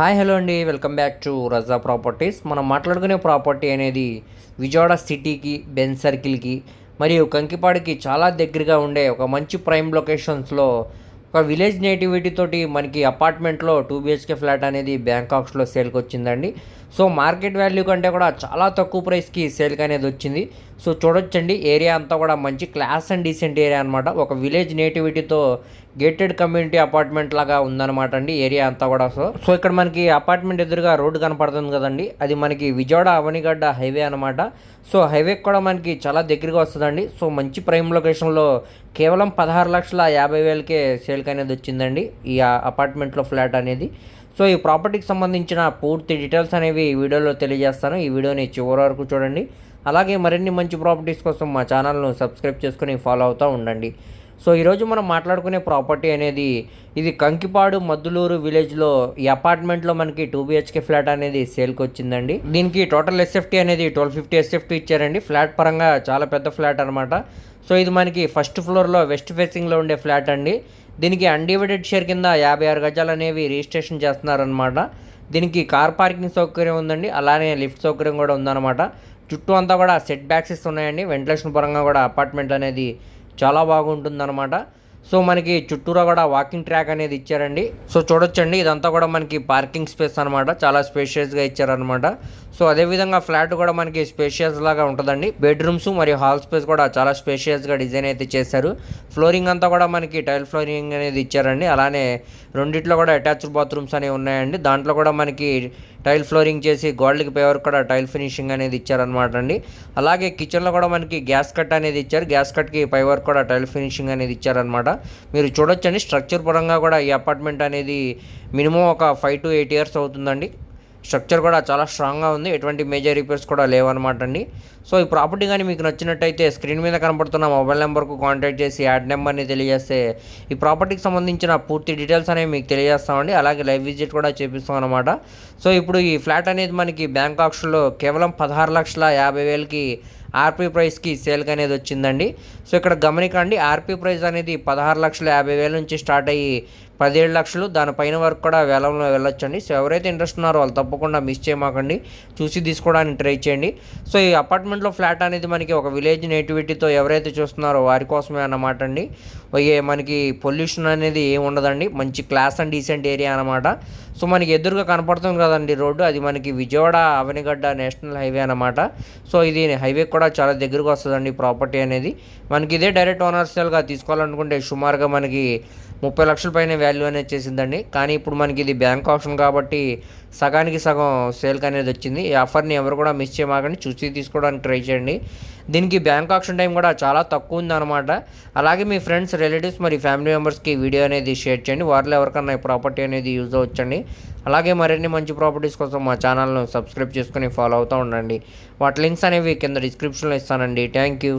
Hi hello అండి. Welcome back to Raza properties. మనం మాట్లాడుకునే ప్రాపర్టీ అనేది విజయవాడ సిటీకి బెన్ సర్కిల్కి మరియు కంకిపాడికి చాలా దగ్గరగా ఉండే ఒక మంచి ప్రైమ్ లొకేషన్స్లో ఒక విలేజ్ నేటివిటీ తోటి మనకి అపార్ట్మెంట్లో టూ బిహెచ్కే ఫ్లాట్ అనేది బ్యాంకాక్స్లో సేల్కి వచ్చిందండి సో మార్కెట్ వాల్యూ కంటే కూడా చాలా తక్కువ ప్రైస్కి సేల్కి అనేది వచ్చింది. సో చూడొచ్చండి ఏరియా అంతా కూడా మంచి క్లాస్ అండ్ డీసెంట్ ఏరియా అనమాట ఒక విలేజ్ నేటివిటీతో గేటెడ్ కమ్యూనిటీ అపార్ట్మెంట్ లాగా ఉందన్నమాట అండి ఏరియా అంతా కూడా. సో సో ఇక్కడ మనకి అపార్ట్మెంట్ ఎదురుగా రోడ్డు కనపడుతుంది కదండి. అది మనకి విజయవాడ అవనిగడ్డ హైవే అనమాట సో హైవే కూడా మనకి చాలా దగ్గరగా వస్తుందండి. సో మంచి ప్రైమ్ లొకేషన్లో కేవలం పదహారు లక్షల యాభై వేలకే సేల్కి అనేది వచ్చిందండి ఈ అపార్ట్మెంట్లో ఫ్లాట్ అనేది. సో ఈ ప్రాపర్టీకి సంబంధించిన పూర్తి డీటెయిల్స్ అనేవి ఈ వీడియోలో తెలియజేస్తాను. ఈ వీడియోని చివరి వరకు చూడండి. అలాగే మరిన్ని మంచి ప్రాపర్టీస్ కోసం మా ఛానల్ను సబ్స్క్రైబ్ చేసుకుని ఫాలో అవుతూ ఉండండి. సో ఈరోజు మనం మాట్లాడుకునే ప్రాపర్టీ అనేది ఇది కంకిపాడు మద్దులూరు విలేజ్లో ఈ అపార్ట్మెంట్లో మనకి టూ బిహెచ్కే ఫ్లాట్ అనేది సేల్కి వచ్చిందండి. దీనికి టోటల్ ఎస్ఎఫ్టీ అనేది ట్వెల్వ్ ఫిఫ్టీ ఎస్ఎఫ్టీ ఇచ్చారండి. ఫ్లాట్ పరంగా చాలా పెద్ద ఫ్లాట్ అనమాట సో ఇది మనకి ఫస్ట్ ఫ్లోర్లో వెస్ట్ ఫేసింగ్లో ఉండే ఫ్లాట్ అండి. దీనికి అన్డివైడెడ్ షేర్ కింద యాభై ఆరు గజాలు అనేవి రిజిస్ట్రేషన్ చేస్తున్నారనమాట దీనికి కార్ పార్కింగ్ సౌకర్యం ఉందండి. అలానే లిఫ్ట్ సౌకర్యం కూడా ఉందన్నమాట. చుట్టూ అంతా కూడా సెట్ బ్యాక్సెస్ ఉన్నాయండి. వెంటిలేషన్ పరంగా కూడా అపార్ట్మెంట్ అనేది చాలా బాగుంటుందన్నమాట. సో మనకి చుట్టూరా కూడా వాకింగ్ ట్రాక్ అనేది ఇచ్చారండి. సో చూడొచ్చండి ఇదంతా కూడా మనకి పార్కింగ్ స్పేస్ అనమాట చాలా స్పేషియస్గా ఇచ్చారనమాట సో అదేవిధంగా ఫ్లాట్ కూడా మనకి స్పేషియస్ లాగా ఉంటుందండి. బెడ్రూమ్స్ మరియు హాల్ స్పేస్ కూడా చాలా స్పేషియస్గా డిజైన్ అయితే చేశారు. ఫ్లోరింగ్ అంతా కూడా మనకి టైల్ ఫ్లోరింగ్ అనేది ఇచ్చారండి. అలానే రెండిట్లో కూడా అటాచ్డ్ బాత్రూమ్స్ అనేవి ఉన్నాయండి. దాంట్లో కూడా మనకి టైల్ ఫ్లోరింగ్ చేసి గోల్డ్కి పేవర్ కూడా టైల్ ఫినిషింగ్ అనేది ఇచ్చారనమాట అండి. అలాగే కిచెన్లో కూడా మనకి గ్యాస్ కట్ అనేది ఇచ్చారు. గ్యాస్ కట్కి పై వరకు కూడా టైల్ ఫినిషింగ్ అనేది ఇచ్చారనమాట మీరు చూడొచ్చండి. స్ట్రక్చర్ పరంగా కూడా ఈ అపార్ట్మెంట్ అనేది మినిమం ఒక ఫైవ్ టు ఎయిట్ ఇయర్స్ అవుతుందండి. స్ట్రక్చర్ కూడా చాలా స్ట్రాంగ్గా ఉంది. ఎటువంటి మేజర్ రిపేర్స్ కూడా లేవన్నమాట అండి సో ఈ ప్రాపర్టీ కానీ మీకు నచ్చినట్టయితే స్క్రీన్ మీద కనబడుతున్న మొబైల్ నెంబర్కు కాంటాక్ట్ చేసి యాడ్ నెంబర్ని తెలియజేస్తే ఈ ప్రాపర్టీకి సంబంధించిన పూర్తి డీటెయిల్స్ అనేవి మీకు తెలియజేస్తామండి. అలాగే లైవ్ విజిట్ కూడా చేపిస్తాం అనమాట సో ఇప్పుడు ఈ ఫ్లాట్ అనేది మనకి బ్యాంక్ కేవలం పదహారు లక్షల యాభై వేలకి ఆర్పీ ప్రైస్కి సేల్కి అనేది వచ్చిందండి. సో ఇక్కడ గమనికండి ఆర్పీ ప్రైస్ అనేది పదహారు లక్షల యాభై వేల నుంచి స్టార్ట్ అయ్యి పదిహేడు లక్షలు దానిపైన వరకు కూడా వేలంలో వెళ్ళొచ్చండి. సో ఎవరైతే ఇంట్రెస్ట్ ఉన్నారో వాళ్ళు తప్పకుండా మిస్ చేయమాకండి. చూసి తీసుకోవడానికి ట్రై చేయండి. సో ఈ అపార్ట్మెంట్లో ఫ్లాట్ అనేది మనకి ఒక విలేజ్ నేటివిటీతో ఎవరైతే చూస్తున్నారో వారి కోసమే అన్నమాట అండి మనకి పొల్యూషన్ అనేది ఏమి ఉండదండి. మంచి క్లాస్ అండ్ డీసెంట్ ఏరియా అనమాట సో మనకి ఎదురుగా కనపడుతుంది కదండి రోడ్డు. అది మనకి విజయవాడ అవనిగడ్డ నేషనల్ హైవే అనమాట సో ఇది హైవే కూడా చాలా దగ్గరకు వస్తుందండి ప్రాపర్టీ అనేది. మనకి ఇదే డైరెక్ట్ ఓనర్షియల్గా తీసుకోవాలనుకుంటే సుమారుగా మనకి ముప్పై లక్షల పైన వాల్యూ అనేది చేసిందండి. కానీ ఇప్పుడు మనకి ఇది బ్యాంక్ ఆప్షన్ కాబట్టి సగానికి సగం సేల్కి అనేది వచ్చింది. ఈ ఆఫర్ని ఎవరు కూడా మిస్ చేయమాకండి. చూసి తీసుకోవడానికి ట్రై చేయండి. దీనికి బ్యాంక్ ఆప్షన్ టైం కూడా చాలా తక్కువ ఉందన్నమాట. అలాగే మీ ఫ్రెండ్స్ రిలేటివ్స్ మరి ఫ్యామిలీ మెంబర్స్కి వీడియో అనేది షేర్ చేయండి. వారిలో ఎవరికన్నా ఈ ప్రాపర్టీ అనేది యూజ్ అవ్వచ్చండి. అలాగే మరిన్ని మంచి ప్రాపర్టీస్ కోసం మా ఛానల్ను సబ్స్క్రైబ్ చేసుకుని ఫాలో అవుతూ ఉండండి. వాటి లింక్స్ అనేవి కింద డిస్క్రిప్షన్లో ఇస్తానండి. Thank you